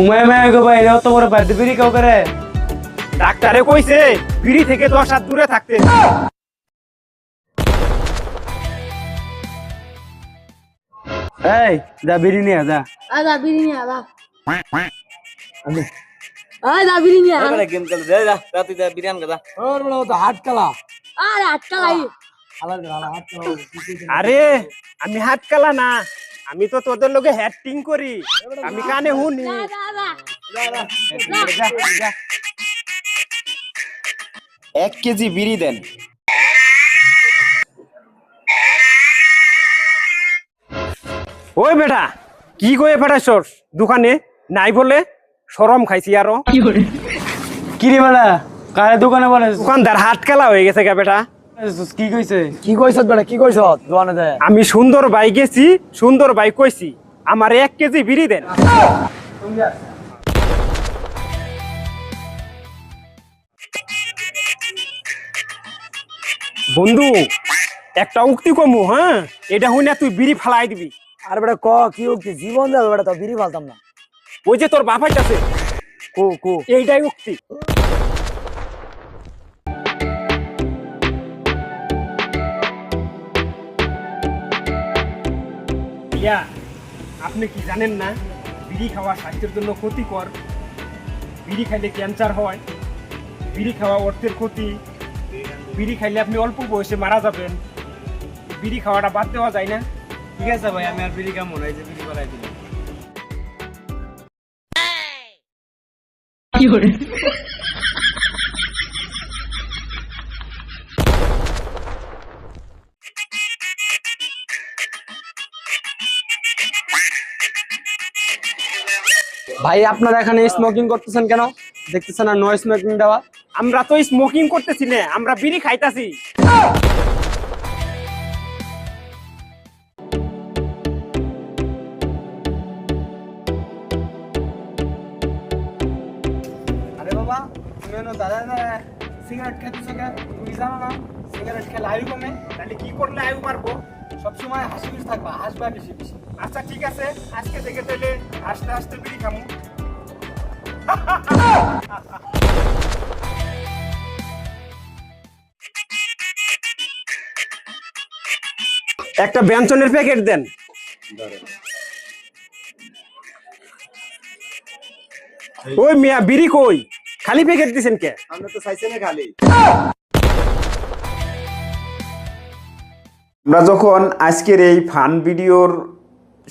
উমায় মায় গো ভাই অত বড় বাদ্য বিড়ি কেউ করে? ডাক্তারে কইছে বিড়ি থেকে দশ হাত দূরে থাকতে। এই যা বিড়ি নিয়ে যা। আদা বিরিয়ানি আদা আদা বিরিয়ানি আদা গেম খেলে যা রাতে যা বিরিয়ানি গাদা ওর বড় তো হাট কালা। আরে আমি হাত কালা না। আমি তো তোদের লোকে হ্যাটিং করি। আমি কানে আদা এক কেজি বিড়ি দেন। ওই বেটা কি কয়ে ফেটাইছস দোকানে নাই বলে সরম খাইছি আরও। কি রে বেলা কারে দোকানে বলে দোকানদার হাত কালা হয়ে গেছে গা বেটা। কি কইছে? কি বেটা কি দোকানে আমি সুন্দর বাই গেছি সুন্দর বাই কইছি। আমার এক কেজি বিড়ি দেন। বন্ধু একটা উক্তি কমু হ্যাঁ? এটা হই না তুই বিড়ি ফালাই দিবি। আর বেটা ক কি উক্তি? জীবন যাবে বেটা তো বিড়ি ফালতাম না। ওই যে তোর বাপাই আছে কো কো। এইটাই উক্তি। ইয়া আপনি কি জানেন না বিড়ি খাওয়া স্বাস্থ্যের জন্য ক্ষতিকর? বিড়ি খাইলে ক্যান্সার হয় বিড়ি খাওয়া অর্থের ক্ষতি। বিড়ি খাইলে আপনি অল্প বয়সে মারা যাবেন। বিড়ি খাওয়াটা বাদ দেওয়া যায় না। ঠিক আছে ভাই আমি আর বিড়ি কেমন হয়েছে বিড়ি করাই দিলাম। ভাই, আপনারা এখানে স্মোকিং করতেছেন কেন? দেখতেছেন না নো স্মোকিং দেওয়া। আমরা তো স্মোকিং করতেছি না, আমরা বিড়ি খাইতাছি। আরে বাবা, তুমি দাদা সিগারেট খাইতেছো কে তুমি জানো না সিগারেট খেলে আয়ু কমে? তাহলে কি করলে আয়ু মারবো সবসময় হাসি খুশি থাকবা, হাসবা বেশি বেশি। আচ্ছা ঠিক আছে। আজকে থেকে তাহলে আস্তে আস্তে বিড়ি খামু। একটা ব্যঞ্জনের প্যাকেট দেন। ওই মিয়া বিড়ি কই? খালি প্যাকেট দিছেন কে? আমরা তো চাইছে না খালি। আমরা যখন আজকের এই ফান ভিডিওর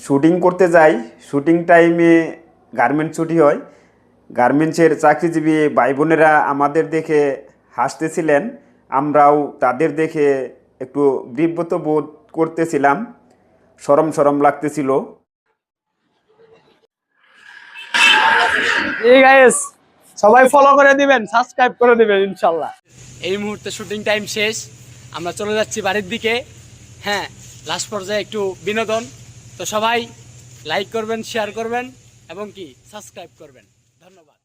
শুটিং করতে যাই শুটিং টাইমে গার্মেন্টস ছুটি হয়। গার্মেন্টসের চাকরিজীবী ভাই বোনেরা আমাদের দেখে হাসতেছিলেন আমরাও তাদের দেখে একটু বিব্রত বোধ করতেছিলাম। সরম সরম লাগতেছিল। সবাই ফলো করে দিবেন সাবস্ক্রাইব করে দিবেন ইনশাআল্লাহ। এই মুহূর্তে শুটিং টাইম শেষ আমরা চলে যাচ্ছি বাড়ির দিকে। হ্যাঁ লাস্ট পর্যায়ে একটু বিনোদন। তো সবাই লাইক করবেন শেয়ার করবেন এবং কি সাবস্ক্রাইব করবেন। ধন্যবাদ।